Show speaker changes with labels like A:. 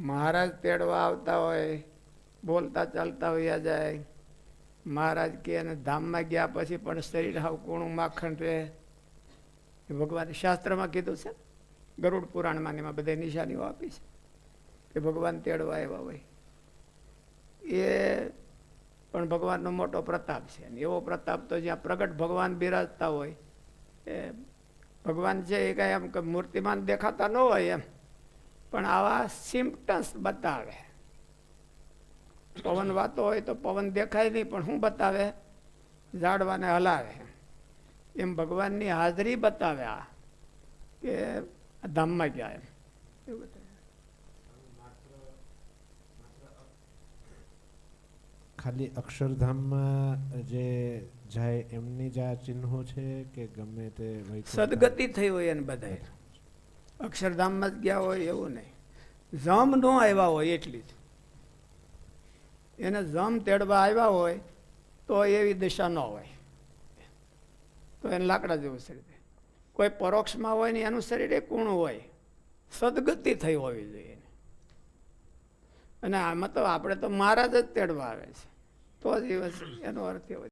A: મહારાજ તેડવા આવતા હોય, બોલતા ચાલતા વયા જાય. મહારાજ કે અને ધામમાં ગયા પછી પણ શરીર હાવ કોણું માખણ રહે. એ ભગવાન શાસ્ત્રમાં કીધું છે, ગરુડ પુરાણમાં એમાં બધા નિશાનીઓ આપી છે કે ભગવાન તેડવા આવ્યા હોય. એ પણ ભગવાનનો મોટો પ્રતાપ છે એવો પ્રતાપ તો જ્યાં પ્રગટ ભગવાન બિરાજતા હોય, એ ભગવાન છે એ કાંઈ એમ કે મૂર્તિમાન દેખાતા ન હોય એમ પણ આવા સિમ્પટમ્સ બતાવે. પવન વાતો હોય તો પવન દેખાય નહીં પણ શું બતાવે? ઝાડવાને હલાવે. એમ ભગવાનની હાજરી બતાવે આ કે ધામમાં ગયા એમ. એવું બતાવે.
B: ખાલી અક્ષરધામમાં જે જાય એમની જ આ ચિહ્નો છે કે ગમે તે
A: સદગતિ થઈ હોય એને બધાય. અક્ષરધામમાં જ ગયા હોય એવું નહીં. જમ ન આવ્યા હોય એટલી જ. એને જમ તેડવા આવ્યા હોય તો એવી દિશા ન હોય. તો એને લાકડા જેવું શરીર. કોઈ પરોક્ષમાં હોય ને એનું શરીર એ કૂણું હોય. સદગતિ થઈ હોવી જોઈએ અને આમાં તો આપણે તો મહારાજ જ તેડવા આવે છે. તો જ એનો અર્થ એવો